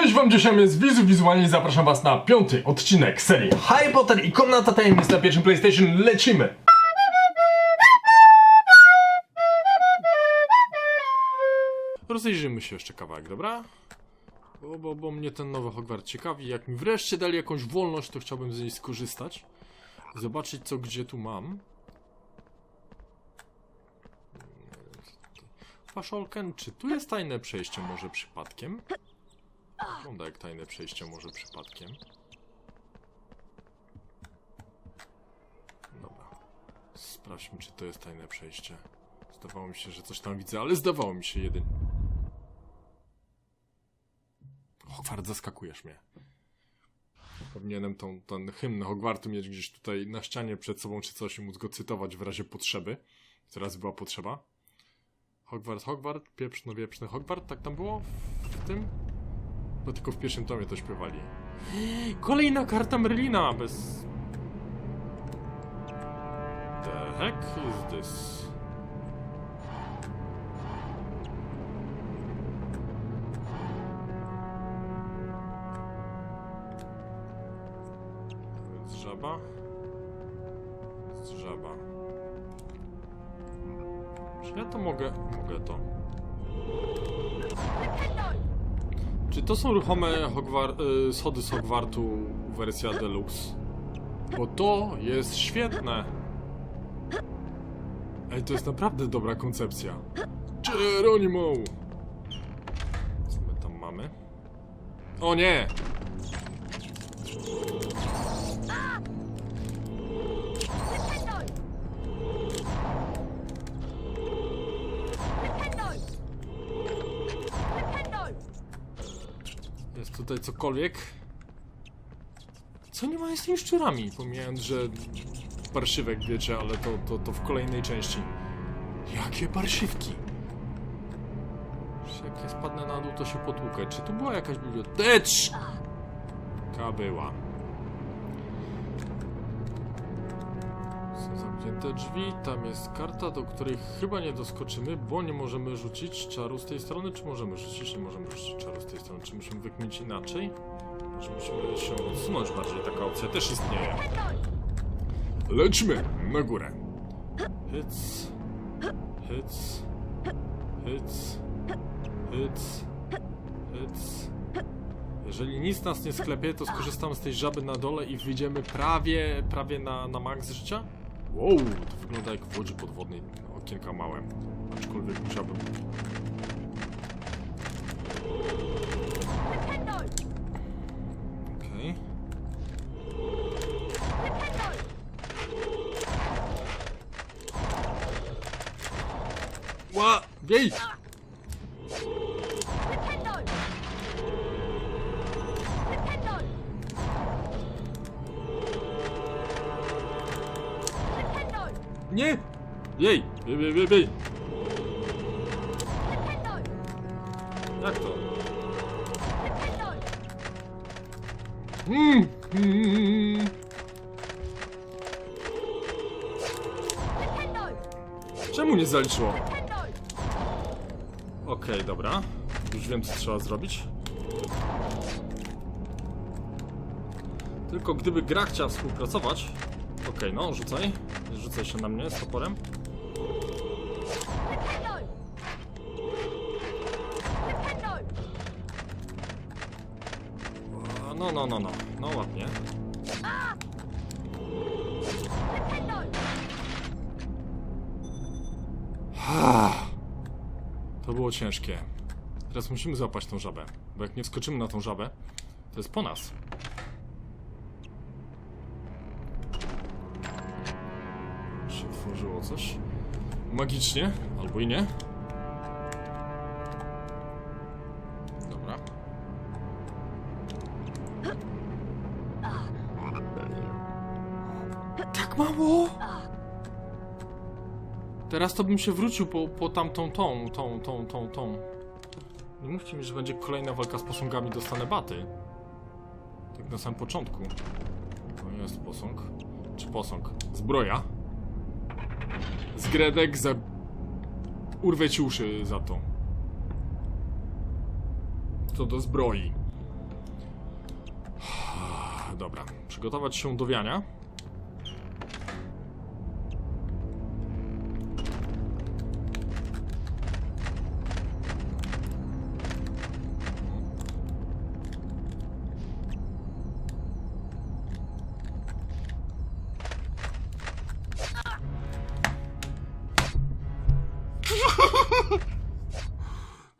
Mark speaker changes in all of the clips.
Speaker 1: Cześć wam, dzisiaj jest Wizu Wizualnie i zapraszam was na piąty odcinek serii Harry Potter i Komnata Tajemnic na pierwszym PlayStation. Lecimy! Rozejrzyjmy się jeszcze kawałek, dobra? Bo, bo, bo mnie ten nowy Hogwart ciekawi. Jak mi wreszcie dali jakąś wolność, to chciałbym z niej skorzystać. Zobaczyć co gdzie tu mam. Faszolken, czy tu jest tajne przejście może przypadkiem? Wygląda jak tajne przejście może przypadkiem. Dobra. Sprawdźmy, czy to jest tajne przejście. Zdawało mi się, że coś tam widzę, ale zdawało mi się jeden. Hogwart, zaskakujesz mnie. Powinienem tą, ten hymn Hogwartu mieć gdzieś tutaj na ścianie przed sobą czy coś i móc go cytować w razie potrzeby. Teraz była potrzeba. Hogwart, Hogwart, pieprzno, wieprzny Hogwart, tak tam było w tym? Bo tylko w pierwszym tomie to śpiewali. Kolejna karta Merlina bez... The heck is this? Jest żaba? Żaba. Czy ja to mogę? Mogę to. Czy to są ruchome Hogwar y, schody z Hogwartu wersja deluxe? Bo to jest świetne! Ej, to jest naprawdę dobra koncepcja. Geronimo! Co my tam mamy? O nie! Tutaj cokolwiek? Co nie ma z tymi szczurami? Pomijając, że parszywek wiecie, ale to, to, to w kolejnej części. Jakie parszywki? Jak ja spadnę na dół, to się potłukę. Czy tu była jakaś biblioteczka? była. Zamknięte drzwi, tam jest karta, do której chyba nie doskoczymy, bo nie możemy rzucić czaru z tej strony, czy możemy rzucić? Nie możemy rzucić czaru z tej strony, czy musimy wykminić inaczej? Może musimy się odsunąć bardziej, taka opcja też istnieje. Lećmy na górę. Hyc, hyc, hyc, hyc, hyc. Jeżeli nic nas nie sklepie, to skorzystam z tej żaby na dole i wyjdziemy prawie, prawie na, na max życia? Wow, to wygląda jak w łodzi podwodnej, okienka małe. Aczkolwiek musiałbym... Okej. Ła! Wiej! Nie! Jej! Wiej, wiej, wiej, wiej! Jak to? Mm. Mm. Czemu nie zaliczyło? Okej, dobra. Już wiem, co trzeba zrobić. Tylko gdyby gra chciała współpracować... Okej, no, rzucaj. Rzucaj się na mnie z toporem. No, no, no, no. No, ładnie. Ha. To było ciężkie. Teraz musimy złapać tą żabę, bo jak nie wskoczymy na tą żabę, to jest po nas. Magicznie, albo i nie. Dobra. Tak mało! Teraz to bym się wrócił po, po tamtą tą, tą, tą, tą, tą. Nie mówcie mi, że będzie kolejna walka z posągami, dostanę baty. Tak na samym początku. To jest posąg. Czy posąg? Zbroja. Zgredek za... Urwę ci uszy za to. Co do zbroi. Dobra, przygotować się do wiania.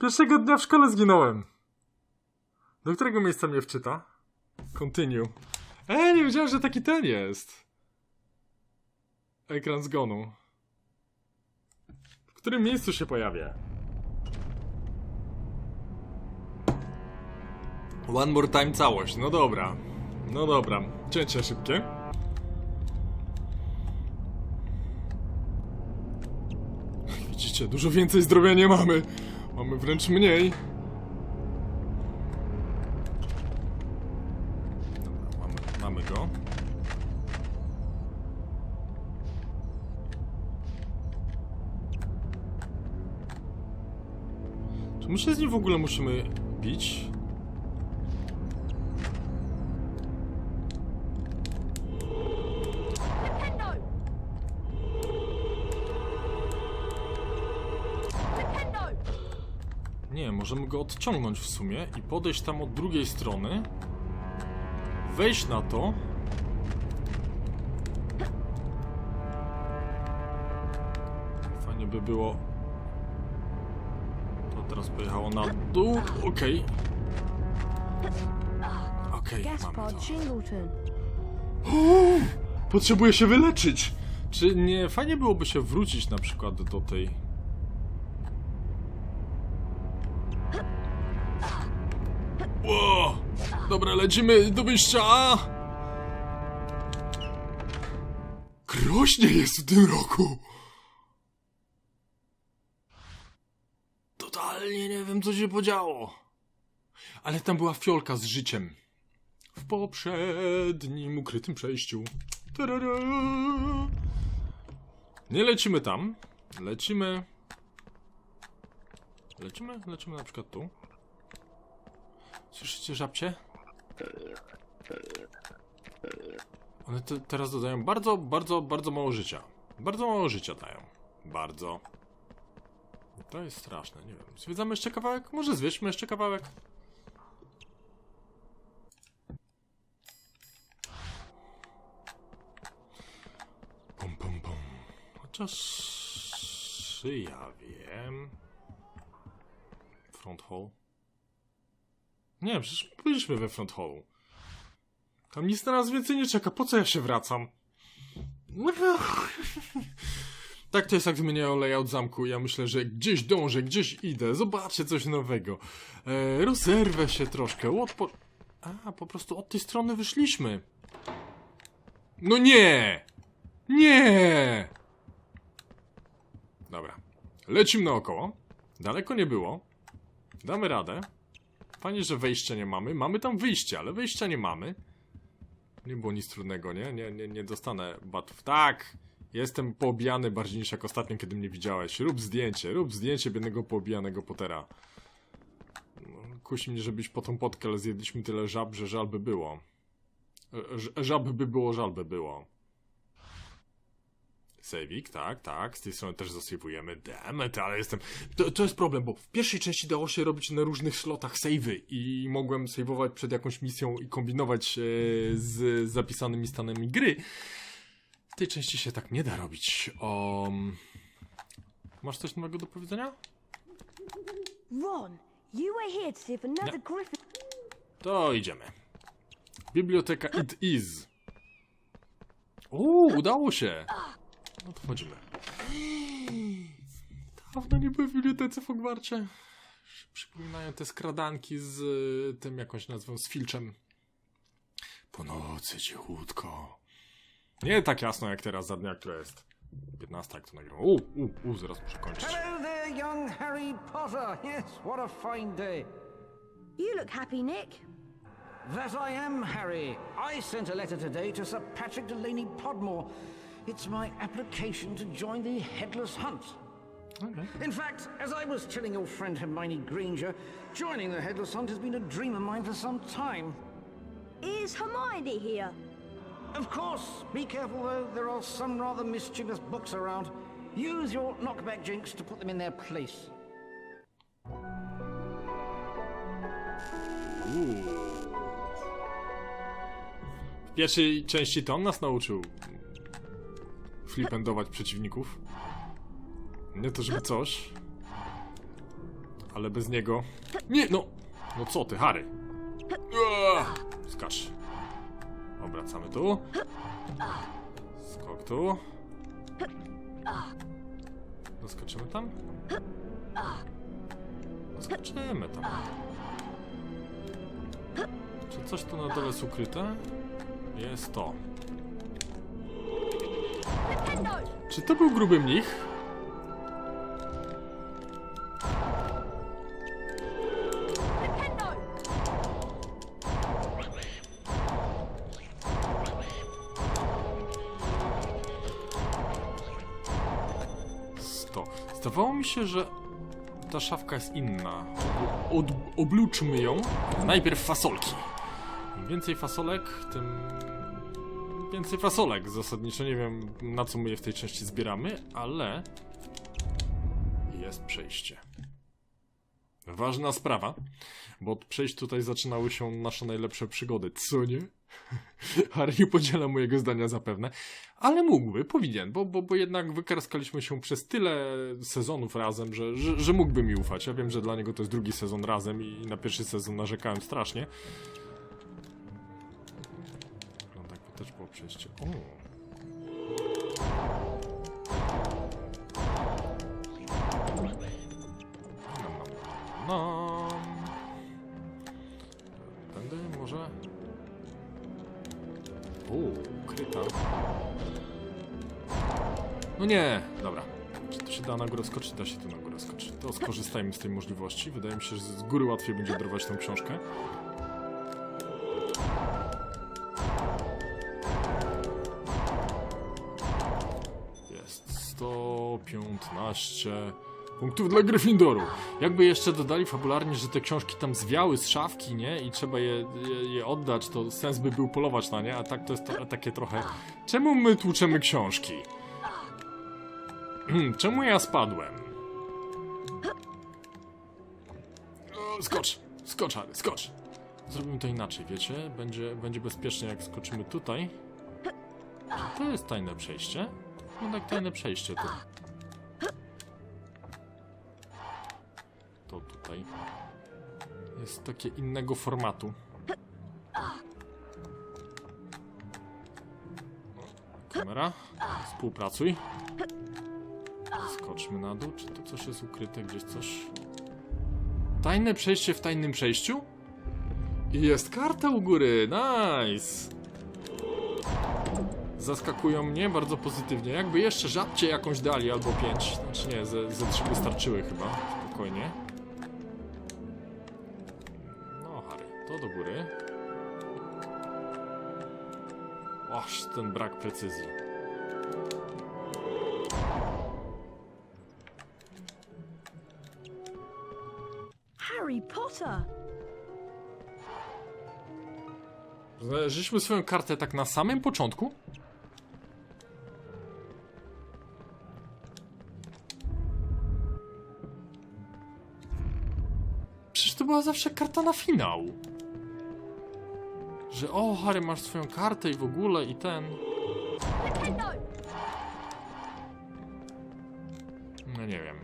Speaker 1: Pierwszego dnia w szkole zginąłem. Do którego miejsca mnie wczyta? Continue. Ej, nie wiedziałem, że taki ten jest. Ekran zgonu. W którym miejscu się pojawia? One more time całość. No dobra. No dobra. Cięcie szybkie. Widzicie, dużo więcej zdrowia nie mamy. Mamy wręcz mniej. Dobra, mamy, mamy go. Czy my się z nim w ogóle musimy bić? Nie, możemy go odciągnąć w sumie i podejść tam od drugiej strony. Wejść na to. Fajnie by było. To teraz pojechało na dół. Okej. Okej,
Speaker 2: Gas
Speaker 1: mamy to. Potrzebuję się wyleczyć! Czy nie fajnie byłoby się wrócić na przykład do tej. Dobra, lecimy do wyjścia! Groźnie jest w tym roku! Totalnie nie wiem, co się podziało. Ale tam była fiolka z życiem. W poprzednim ukrytym przejściu. Tarara. Nie lecimy tam. Lecimy. Lecimy? Lecimy na przykład tu. Słyszycie żabcie? One te, teraz dodają bardzo, bardzo, bardzo mało życia. Bardzo mało życia dają. Bardzo. To jest straszne, nie wiem. Zwiedzamy jeszcze kawałek? Może zwieźmy jeszcze kawałek? Pum, pum, pum. Chociaż ja wiem. Front hall. Nie, przecież byliśmy we front hallu. Tam nic na nas więcej nie czeka. Po co ja się wracam? Tak to jest, jak zmieniają layout zamku. Ja myślę, że gdzieś dążę, gdzieś idę. Zobaczcie coś nowego. E, rozerwę się troszkę. Odpo... A, po prostu od tej strony wyszliśmy. No nie! Nie! Dobra. Lecimy naokoło. Daleko nie było. Damy radę. Fajnie, że wejścia nie mamy. Mamy tam wyjście, ale wyjścia nie mamy. Nie było nic trudnego, nie? Nie, nie, nie dostanę batów. Tak! Jestem poobijany bardziej niż jak ostatnio, kiedy mnie widziałeś. Rób zdjęcie, rób zdjęcie biednego poobijanego Pottera. No, Kusi mnie, żebyś po tą potkę, ale zjedliśmy tyle żab, że żal by było. Ż- Żab by było, żal by było. Sejwik, tak, tak. Z tej strony też zasejwujemy. Demet, ale jestem. To, to jest problem, bo w pierwszej części dało się robić na różnych slotach sejwy i mogłem sejwować przed jakąś misją i kombinować e, z zapisanymi stanami gry. W tej części się tak nie da robić. Um... Masz coś nowego do powiedzenia?
Speaker 2: Ron, you were here to see if another griffin.
Speaker 1: To idziemy. Biblioteka It Is. Uuu, udało się. No to wchodzimy. Dawno nie byłem w bibliotece w Hogwarcie. Przypominają te skradanki z y, tym jakąś nazwą, z filczem. Po nocy cichutko. Nie tak jasno jak teraz za dnia, która jest 15, jak to nagrywam. U, u, u, zaraz muszę kończyć.
Speaker 3: Hello there, young Harry Potter. Yes, what a fine day.
Speaker 2: You look happy, Nick.
Speaker 3: That I am, Harry. I sent a letter today to Sir Patrick Delaney Podmore. It's my application to join the Headless Hunt.
Speaker 1: Okay.
Speaker 3: In fact, as I was telling your friend Hermione Granger, joining the Headless Hunt has been a dream of mine for some time.
Speaker 2: Is Hermione here?
Speaker 3: Of course. Be careful, though. There are some rather mischievous books around. Use your knockback jinx to put them in their place.
Speaker 1: W pierwszej części to on nas nauczył flipendować przeciwników. Nie to żeby coś, ale bez niego. Nie, no! No co ty, Harry? Skacz. Obracamy tu. Skok tu. Doskoczymy tam? Doskoczymy tam. Czy coś tu na dole jest ukryte? Jest to. Czy to był gruby mnich? Sto. Zdawało mi się, że ta szafka jest inna. Od, obluczmy ją. Najpierw fasolki. Im więcej fasolek, tym więcej fasolek. Zasadniczo nie wiem, na co my je w tej części zbieramy, ale jest przejście. Ważna sprawa, bo od przejść tutaj zaczynały się nasze najlepsze przygody, co nie? Harry nie podziela mojego zdania zapewne, ale mógłby, powinien, bo, bo, bo jednak wykarskaliśmy się przez tyle sezonów razem, że, że, że mógłby mi ufać. Ja wiem, że dla niego to jest drugi sezon razem i na pierwszy sezon narzekałem strasznie. Przejście. O. Nam. Tędy może... O, kryta. No nie, dobra. Czy to się da na górę skoczyć? Da się tu na górę skoczyć. To skorzystajmy z tej możliwości. Wydaje mi się, że z góry łatwiej będzie dorwać tą książkę. 115 punktów dla Gryffindoru. Jakby jeszcze dodali fabularnie, że te książki tam zwiały z szafki, nie? I trzeba je, je, je oddać, to sens by był polować na nie, a tak to jest to, takie trochę... Czemu my tłuczemy książki? Hmm, Czemu ja spadłem? Skocz! Skocz, Harry, skocz! Zrobimy to inaczej, wiecie? Będzie, będzie bezpiecznie, jak skoczymy tutaj. To jest tajne przejście. Tak, tajne przejście to. To tutaj. Jest takie innego formatu. Kamera, współpracuj. Skoczmy na dół. Czy tu coś jest ukryte? Gdzieś coś. Tajne przejście w tajnym przejściu? I jest karta u góry. Nice. Zaskakują mnie bardzo pozytywnie. Jakby jeszcze rzadciej jakąś dali, albo pięć. Znaczy nie, ze, ze trzy wystarczyły chyba. Spokojnie. To do góry. Oż, ten brak precyzji.
Speaker 2: Harry Potter!
Speaker 1: Znaleźliśmy swoją kartę tak na samym początku? Przecież to była zawsze karta na finał. Że o, Harry, masz swoją kartę i w ogóle i ten. No nie wiem.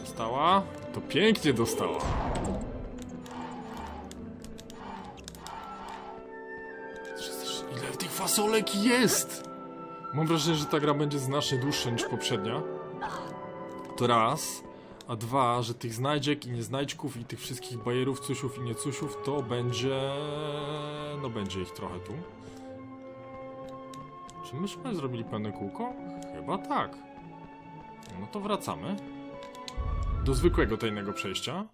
Speaker 1: Dostała? To pięknie dostała. Ile tych fasolek jest? Mam wrażenie, że ta gra będzie znacznie dłuższa niż poprzednia. To raz. A dwa, że tych znajdziek i nieznajdźków i tych wszystkich bajerów, cusiów i niecusiów to będzie... No będzie ich trochę tu. Czy myśmy zrobili pełne kółko? Chyba tak. No to wracamy. Do zwykłego tajnego przejścia.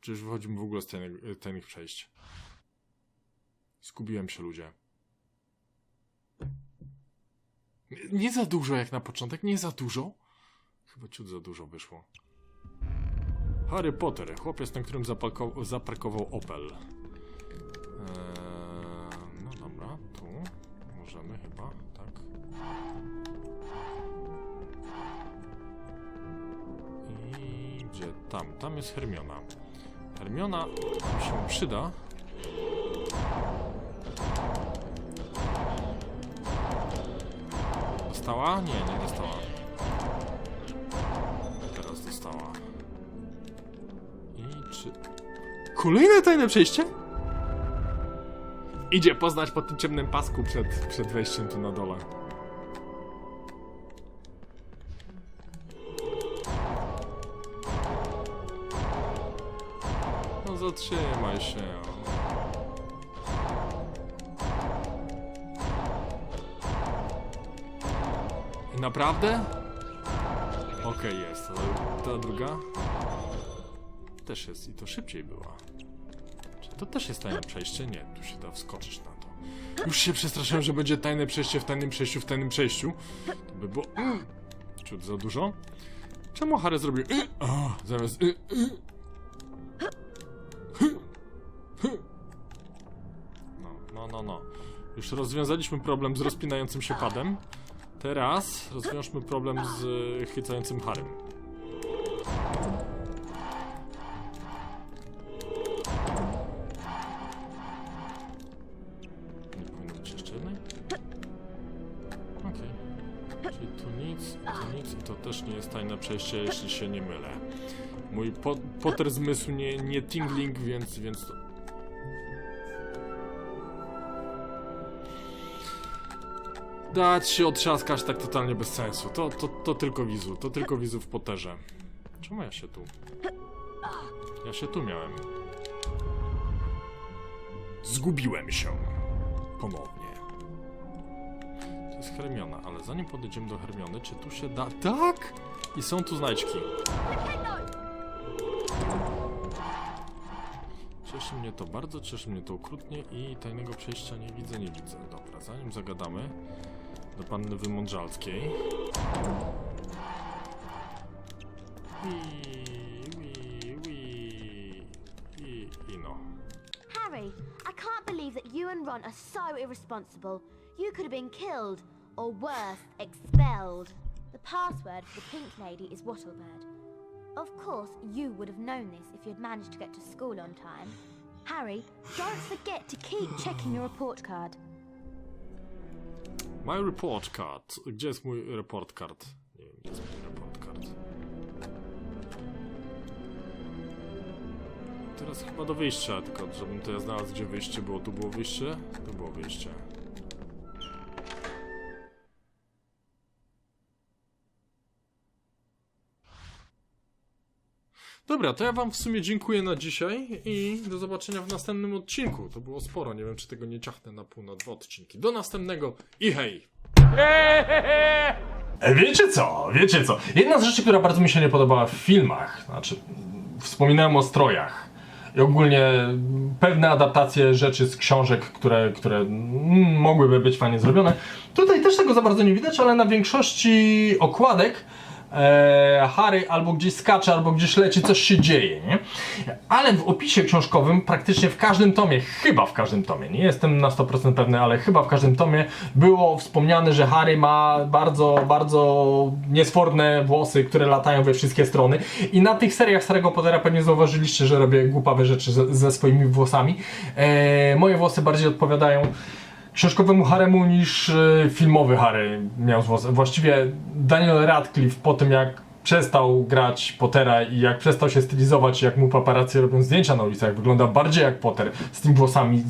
Speaker 1: Czy już wychodzimy w ogóle z tajnych, tajnych przejść? Zgubiłem się, ludzie. Nie za dużo jak na początek, nie za dużo. Chyba ciut za dużo wyszło. Harry Potter, chłopiec, na którym zapalko- zaparkował Opel. Eee, no dobra, tu możemy chyba, tak. I gdzie? Tam, tam jest Hermiona. Hermiona się przyda. Dostała? Nie, nie dostała. Kolejne tajne przejście? Idzie poznać po tym ciemnym pasku przed, przed wejściem tu na dole. No zatrzymaj się. Naprawdę? Okej, jest, ale ta druga też jest i to szybciej była. To też jest tajne przejście? Nie, tu się da wskoczyć na to. Już się przestraszyłem, że będzie tajne przejście w tajnym przejściu w tajnym przejściu. To by było... Ciut za dużo. Czemu Harry zrobił... O, zamiast... No, no, no, no. Już rozwiązaliśmy problem z rozpinającym się padem. Teraz rozwiążmy problem z y, chycającym Harem. Czyli tu nic, tu nic i to też nie jest tajne przejście, jeśli się nie mylę. Mój po Potter zmysł nie, nie tingling, więc, więc to... Dać się otrzaskać tak totalnie bez sensu. To, to, to tylko wizu, to tylko wizu w Potterze. Czemu ja się tu? Ja się tu miałem. Zgubiłem się. Ponownie. Hermiona, ale zanim podejdziemy do Hermiony, czy tu się da... Tak! I są tu znajdźki. Cieszy mnie to bardzo, cieszy mnie to okrutnie i tajnego przejścia nie widzę, nie widzę. Dobra, zanim zagadamy do panny Wymądrzalskiej. I, i no.
Speaker 4: Harry, I can't believe that you and Ron are so irresponsible. You could have been killed, or worse, expelled. The password for the pink lady is Wattlebird. Of course, you would have known this if you had managed to get to school on time. Harry, don't forget to keep checking your report card.
Speaker 1: My report card. Gdzie jest mój report card? Nie wiem, gdzie jest mój report card. Teraz chyba do wyjścia, tylko żebym to ja znalazł, gdzie wyjście było. Tu było wyjście? Tu było wyjście. Dobra, to ja wam w sumie dziękuję na dzisiaj i do zobaczenia w następnym odcinku. To było sporo, nie wiem czy tego nie ciachnę na pół, na dwa odcinki. Do następnego i hej!
Speaker 5: E, Wiecie co? Wiecie co? Jedna z rzeczy, która bardzo mi się nie podobała w filmach, znaczy wspominałem o strojach i ogólnie pewne adaptacje rzeczy z książek, które, które mogłyby być fajnie zrobione. Tutaj też tego za bardzo nie widać, ale na większości okładek e, Harry albo gdzieś skacze, albo gdzieś leci, coś się dzieje, nie? Ale w opisie książkowym praktycznie w każdym tomie, chyba w każdym tomie, nie jestem na 100% pewny, ale chyba w każdym tomie było wspomniane, że Harry ma bardzo, bardzo niesforne włosy, które latają we wszystkie strony i na tych seriach Starego Pottera pewnie zauważyliście, że robię głupawe rzeczy ze, ze swoimi włosami. E, moje włosy bardziej odpowiadają książkowemu Haremu niż e, filmowy Harry miał włosy. Właściwie Daniel Radcliffe po tym jak przestał grać Pottera i jak przestał się stylizować, jak mu paparazzi robią zdjęcia na ulicach, wygląda bardziej jak Potter z tymi włosami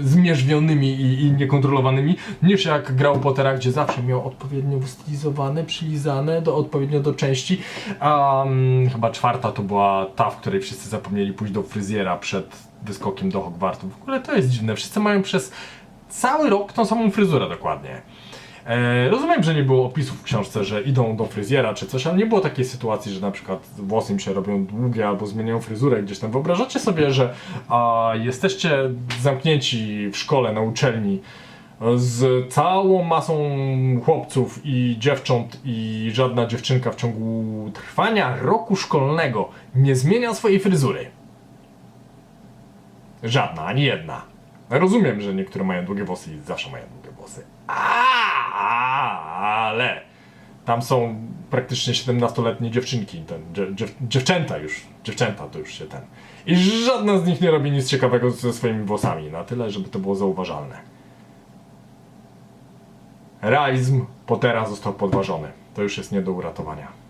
Speaker 5: zmierzwionymi i, i niekontrolowanymi, niż jak grał Pottera, gdzie zawsze miał odpowiednio wystylizowane, przylizane do, odpowiednio do części. Mm, chyba czwarta to była ta, w której wszyscy zapomnieli pójść do fryzjera przed wyskokiem do Hogwartu. W ogóle to jest dziwne, wszyscy mają przez cały rok tą samą fryzurę dokładnie. E, rozumiem, że nie było opisów w książce, że idą do fryzjera czy coś, ale nie było takiej sytuacji, że na przykład włosy im się robią długie albo zmieniają fryzurę gdzieś tam. Wyobrażacie sobie, że a, jesteście zamknięci w szkole, na uczelni
Speaker 1: z całą masą chłopców i dziewcząt i żadna dziewczynka w ciągu trwania roku szkolnego nie zmienia swojej fryzury. Żadna, ani jedna. Rozumiem, że niektóre mają długie włosy i zawsze mają długie włosy. Ale tam są praktycznie 17-letnie dziewczynki, ten, dziew, dziewczęta już, dziewczęta to już się ten. I żadna z nich nie robi nic ciekawego ze swoimi włosami, na tyle, żeby to było zauważalne. Realizm Pottera został podważony. To już jest nie do uratowania.